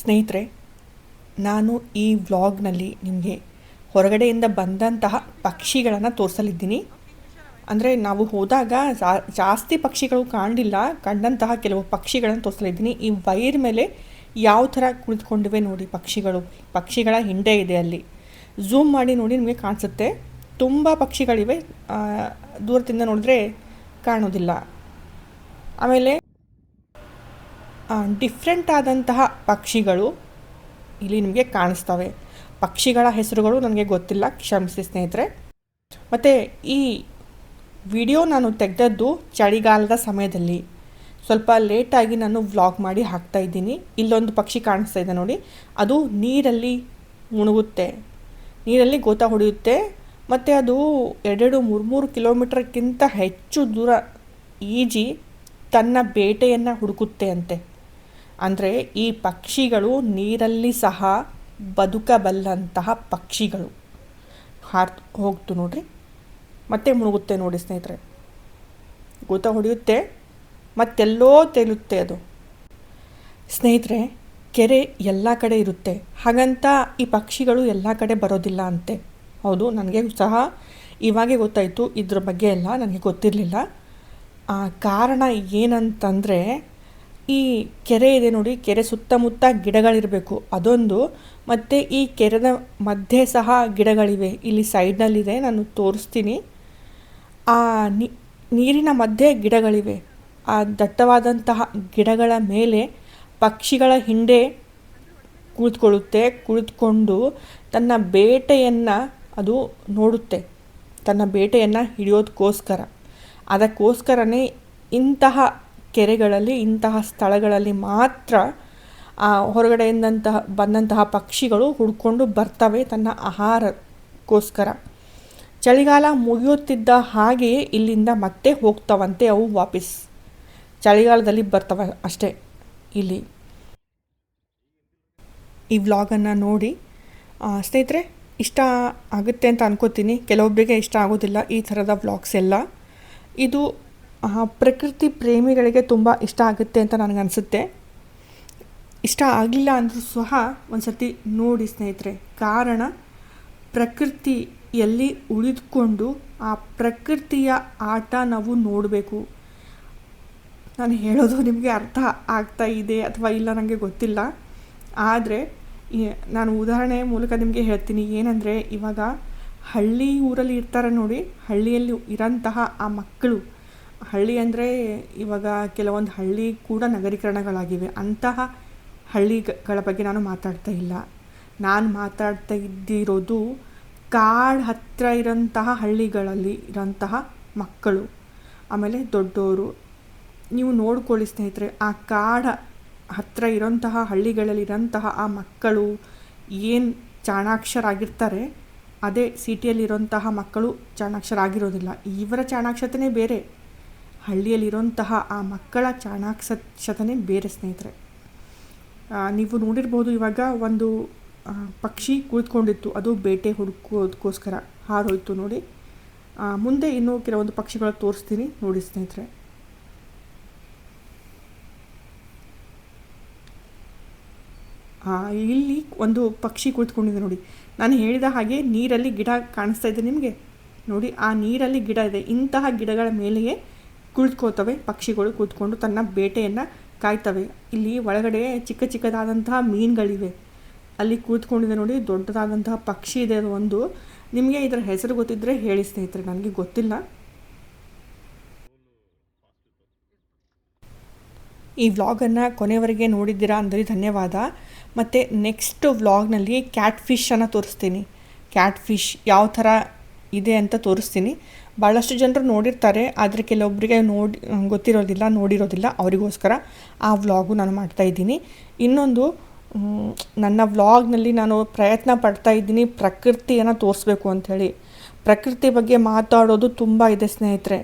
ಸ್ನೇಹಿತರೆ, ನಾನು ಈ ವ್ಲಾಗ್ನಲ್ಲಿ ನಿಮಗೆ ಹೊರಗಡೆಯಿಂದ ಬಂದಂತಹ ಪಕ್ಷಿಗಳನ್ನು ತೋರಿಸಲಿದ್ದೀನಿ. ಅಂದರೆ ನಾವು ಹೋದಾಗ ಜಾಸ್ತಿ ಪಕ್ಷಿಗಳು ಕಾಣಲಿಲ್ಲ. ಕಂಡಂತಹ ಕೆಲವು ಪಕ್ಷಿಗಳನ್ನು ತೋರಿಸಲಿದ್ದೀನಿ. ಈ ವೈರ್ ಮೇಲೆ ಯಾವ ಥರ ಕುಳಿತುಕೊಂಡಿವೆ ನೋಡಿ ಪಕ್ಷಿಗಳು. ಪಕ್ಷಿಗಳ ಹಿಂಡೆ ಇದೆ ಅಲ್ಲಿ. ಝೂಮ್ ಮಾಡಿ ನೋಡಿ ನಿಮಗೆ ಕಾಣಿಸುತ್ತೆ. ತುಂಬ ಪಕ್ಷಿಗಳಿವೆ. ದೂರದಿಂದ ನೋಡಿದ್ರೆ ಕಾಣೋದಿಲ್ಲ. ಆಮೇಲೆ ಡಿಫ್ರೆಂಟ್ ಆದಂತಹ ಪಕ್ಷಿಗಳು ಇಲ್ಲಿ ನಿಮಗೆ ಕಾಣಿಸ್ತವೆ. ಪಕ್ಷಿಗಳ ಹೆಸರುಗಳು ನನಗೆ ಗೊತ್ತಿಲ್ಲ, ಕ್ಷಮಿಸಿ ಸ್ನೇಹಿತರೆ. ಮತ್ತು ಈ ವಿಡಿಯೋ ನಾನು ತೆಗೆದದ್ದು ಚಳಿಗಾಲದ ಸಮಯದಲ್ಲಿ. ಸ್ವಲ್ಪ ಲೇಟಾಗಿ ನಾನು ವ್ಲಾಗ್ ಮಾಡಿ ಹಾಕ್ತಾ ಇದ್ದೀನಿ. ಇಲ್ಲೊಂದು ಪಕ್ಷಿ ಕಾಣಿಸ್ತಾ ಇದೆ ನೋಡಿ. ಅದು ನೀರಲ್ಲಿ ಮುಣುಗುತ್ತೆ. ನೀರಲ್ಲಿ ಗೋತ ಹೊಡೆಯುತ್ತೆ. ಮತ್ತು ಅದು ಎರಡೆರಡು ಮೂರು ಮೂರು ಕಿಲೋಮೀಟರ್ಗಿಂತ ಹೆಚ್ಚು ದೂರ ಈಜಿ ತನ್ನ ಬೇಟೆಯನ್ನು ಹುಡುಕುತ್ತೆ ಅಂತೆ. ಅಂದರೆ ಈ ಪಕ್ಷಿಗಳು ನೀರಲ್ಲಿ ಸಹ ಬದುಕಬಲ್ಲಂತಹ ಪಕ್ಷಿಗಳು. ಹಾರ್ ಹೋಗ್ತು ನೋಡ್ರಿ. ಮತ್ತೆ ಮುಳುಗುತ್ತೆ ನೋಡಿ ಸ್ನೇಹಿತರೆ. ಗೂತ ಹೊಡೆಯುತ್ತೆ? ಮತ್ತೆಲ್ಲೋ ತೇಲುತ್ತೆ ಅದು. ಸ್ನೇಹಿತರೆ, ಕೆರೆ ಎಲ್ಲ ಕಡೆ ಇರುತ್ತೆ. ಹಾಗಂತ ಈ ಪಕ್ಷಿಗಳು ಎಲ್ಲ ಕಡೆ ಬರೋದಿಲ್ಲ ಅಂತೆ. ಹೌದು, ನನಗೆ ಸಹ ಇವಾಗೆ ಗೊತ್ತಾಯಿತು. ಇದ್ರ ಬಗ್ಗೆ ಎಲ್ಲ ನನಗೆ ಗೊತ್ತಿರಲಿಲ್ಲ. ಕಾರಣ ಏನಂತಂದರೆ ಈ ಕೆರೆ ಇದೆ ನೋಡಿ, ಕೆರೆ ಸುತ್ತಮುತ್ತ ಗಿಡಗಳಿರಬೇಕು. ಅದೊಂದು, ಮತ್ತು ಈ ಕೆರೆದ ಮಧ್ಯೆ ಸಹ ಗಿಡಗಳಿವೆ. ಇಲ್ಲಿ ಸೈಡ್ನಲ್ಲಿದೆ, ನಾನು ತೋರಿಸ್ತೀನಿ. ಆ ನೀರಿನ ಮಧ್ಯೆ ಗಿಡಗಳಿವೆ. ಆ ದಟ್ಟವಾದಂತಹ ಗಿಡಗಳ ಮೇಲೆ ಪಕ್ಷಿಗಳ ಹಿಂಡೆ ಕುಳಿತುಕೊಳ್ಳುತ್ತೆ ಕುಳಿತುಕೊಂಡು ತನ್ನ ಬೇಟೆಯನ್ನು ಅದು ನೋಡುತ್ತೆ. ತನ್ನ ಬೇಟೆಯನ್ನು ಹಿಡಿಯೋದಕ್ಕೋಸ್ಕರ ಅದಕ್ಕೋಸ್ಕರನೇ ಇಂತಹ ಕೆರೆಗಳಲ್ಲಿ, ಇಂತಹ ಸ್ಥಳಗಳಲ್ಲಿ ಮಾತ್ರ ಹೊರಗಡೆಯಿಂದಂತಹ, ಬಂದಂತಹ ಪಕ್ಷಿಗಳು ಹುಡ್ಕೊಂಡು ಬರ್ತವೆ ತನ್ನ ಆಹಾರಕ್ಕೋಸ್ಕರ. ಚಳಿಗಾಲ ಮುಗಿಯುತ್ತಿದ್ದ ಹಾಗೆಯೇ ಇಲ್ಲಿಂದ ಮತ್ತೆ ಹೋಗ್ತವಂತೆ ಅವು ವಾಪಸ್. ಚಳಿಗಾಲದಲ್ಲಿ ಬರ್ತವೆ ಅಷ್ಟೇ ಇಲ್ಲಿ. ಈ ವ್ಲಾಗನ್ನು ನೋಡಿ ಸ್ನೇಹಿತರೆ, ಇಷ್ಟ ಆಗುತ್ತೆ ಅಂತ ಅನ್ಕೋತೀನಿ. ಕೆಲವೊಬ್ಬರಿಗೆ ಇಷ್ಟ ಆಗೋದಿಲ್ಲ ಈ ಥರದ ವ್ಲಾಗ್ಸ್ ಎಲ್ಲ. ಇದು ಪ್ರಕೃತಿ ಪ್ರೇಮಿಗಳಿಗೆ ತುಂಬ ಇಷ್ಟ ಆಗುತ್ತೆ ಅಂತ ನನಗನ್ಸುತ್ತೆ ಇಷ್ಟ ಆಗಲಿಲ್ಲ ಅಂದರೂ ಸಹ ಒಂದು ಸರ್ತಿ ನೋಡಿ ಸ್ನೇಹಿತರೆ. ಕಾರಣ ಪ್ರಕೃತಿಯಲ್ಲಿ ಉಳಿದುಕೊಂಡು ಆ ಪ್ರಕೃತಿಯ ಆಟ ನಾವು ನೋಡಬೇಕು. ನಾನು ಹೇಳೋದು ನಿಮಗೆ ಅರ್ಥ ಆಗ್ತಾ ಇದೆ ಅಥವಾ ಇಲ್ಲ ನನಗೆ ಗೊತ್ತಿಲ್ಲ. ಆದರೆ ನಾನು ಉದಾಹರಣೆ ಮೂಲಕ ನಿಮಗೆ ಹೇಳ್ತೀನಿ. ಏನಂದರೆ ಇವಾಗ ಹಳ್ಳಿ ಊರಲ್ಲಿ ಇರ್ತಾರೆ ನೋಡಿ, ಹಳ್ಳಿಯಲ್ಲಿ ಇರೋಂತಹ ಆ ಮಕ್ಕಳು ಹಳ್ಳಿ ಅಂದರೆ ಇವಾಗ ಕೆಲವೊಂದು ಹಳ್ಳಿ ಕೂಡ ನಗರೀಕರಣಗಳಾಗಿವೆ. ಅಂತಹ ಹಳ್ಳಿಗಳ ಬಗ್ಗೆ ನಾನು ಮಾತಾಡ್ತಾ ಇಲ್ಲ. ನಾನು ಮಾತಾಡ್ತಾ ಇದ್ದಿರೋದು ಕಾಡು ಹತ್ತಿರ ಇರೋಂತಹ ಹಳ್ಳಿಗಳಲ್ಲಿ ಇರೋಂತಹ ಮಕ್ಕಳು, ಆಮೇಲೆ ದೊಡ್ಡವರು ನೀವು ನೋಡ್ಕೊಳ್ಳಿ ಸ್ನೇಹಿತರೆ, ಆ ಕಾಡ ಹತ್ತಿರ ಇರೋಂತಹ ಹಳ್ಳಿಗಳಲ್ಲಿ ಇರೋಂತಹ ಆ ಮಕ್ಕಳು ಏನು ಚಾಣಾಕ್ಷರಾಗಿರ್ತಾರೆ, ಅದೇ ಸಿಟಿಯಲ್ಲಿರೋಂತಹ ಮಕ್ಕಳು ಚಾಣಾಕ್ಷರಾಗಿರೋದಿಲ್ಲ. ಇವರ ಚಾಣಾಕ್ಷತೆನೇ ಬೇರೆ. ಹಳ್ಳಿಯಲ್ಲಿರೋಂತಹ ಆ ಮಕ್ಕಳ ಚಾಣಾಕ್ಷತನೇ ಬೇರೆ ಸ್ನೇಹಿತರೆ. ನೀವು ನೋಡಿರ್ಬೋದು ಇವಾಗ ಒಂದು ಪಕ್ಷಿ ಕುಳಿತುಕೊಂಡಿತ್ತು ಅದು ಬೇಟೆ ಹುಡುಕೋದಕ್ಕೋಸ್ಕರ ಹಾರೋಯ್ತು ನೋಡಿ. ಮುಂದೆ ಇನ್ನೂ ಕೆಲವೊಂದು ಪಕ್ಷಿಗಳ ತೋರಿಸ್ತೀನಿ ನೋಡಿ ಸ್ನೇಹಿತರೆ. ಇಲ್ಲಿ ಒಂದು ಪಕ್ಷಿ ಕುಳಿತುಕೊಂಡಿದೆ ನೋಡಿ. ನಾನು ಹೇಳಿದ ಹಾಗೆ ನೀರಲ್ಲಿ ಗಿಡ ಕಾಣಿಸ್ತಾ ಇದೆ ನಿಮಗೆ? ನೋಡಿ, ಆ ನೀರಲ್ಲಿ ಗಿಡ ಇದೆ. ಇಂತಹ ಗಿಡಗಳ ಮೇಲೆಯೇ ಕುಳಿತುಕೋತವೆ ಪಕ್ಷಿಗಳು ಕೂತ್ಕೊಂಡು ತನ್ನ ಬೇಟೆಯನ್ನು ಕಾಯ್ತವೆ. ಇಲ್ಲಿ ಒಳಗಡೆ ಚಿಕ್ಕ ಚಿಕ್ಕದಾದಂತಹ ಮೀನುಗಳಿವೆ. ಅಲ್ಲಿ ಕೂತ್ಕೊಂಡಿದೆ ನೋಡಿ, ದೊಡ್ಡದಾದಂತಹ ಪಕ್ಷಿ ಇದೆ ಅದು ಒಂದು. ನಿಮಗೆ ಇದರ ಹೆಸರು ಗೊತ್ತಿದ್ದರೆ ಹೇಳಿ ಸ್ನೇಹಿತರೆ, ನನಗೆ ಗೊತ್ತಿಲ್ಲ. ಈ ವ್ಲಾಗನ್ನು ಕೊನೆವರೆಗೆ ನೋಡಿದ್ದೀರಾ ಅಂದರೆ ಧನ್ಯವಾದ. ಮತ್ತು ನೆಕ್ಸ್ಟ್ ವ್ಲಾಗ್ನಲ್ಲಿ ಕ್ಯಾಟ್ ಫಿಶನ್ನು ತೋರಿಸ್ತೀನಿ. ಕ್ಯಾಟ್ ಫಿಶ್ ಯಾವ ಥರ ಇದೆ ಅಂತ ತೋರಿಸ್ತೀನಿ ಭಾಳಷ್ಟು ಜನರು ನೋಡಿರ್ತಾರೆ ಆದರೆ ಕೆಲವೊಬ್ಬರಿಗೆ ನೋಡಿ ಗೊತ್ತಿರೋದಿಲ್ಲ ನೋಡಿರೋದಿಲ್ಲ ಅವರಿಗೋಸ್ಕರ ಆ ವ್ಲಾಗು ನಾನು ಮಾಡ್ತಾ ಮಾಡ್ತಾಯಿದ್ದೀನಿ ಇನ್ನೊಂದು ನನ್ನ ವ್ಲಾಗ್ನಲ್ಲಿ ನಾನು ಪ್ರಯತ್ನ ಪಡ್ತಾ ಇದ್ದೀನಿ ಪ್ರಕೃತಿಯನ್ನು ತೋರಿಸ್ಬೇಕು ಅಂಥೇಳಿ ಪ್ರಕೃತಿ ಬಗ್ಗೆ ಮಾತಾಡೋದು ತುಂಬ ಇದೆ ಸ್ನೇಹಿತರೆ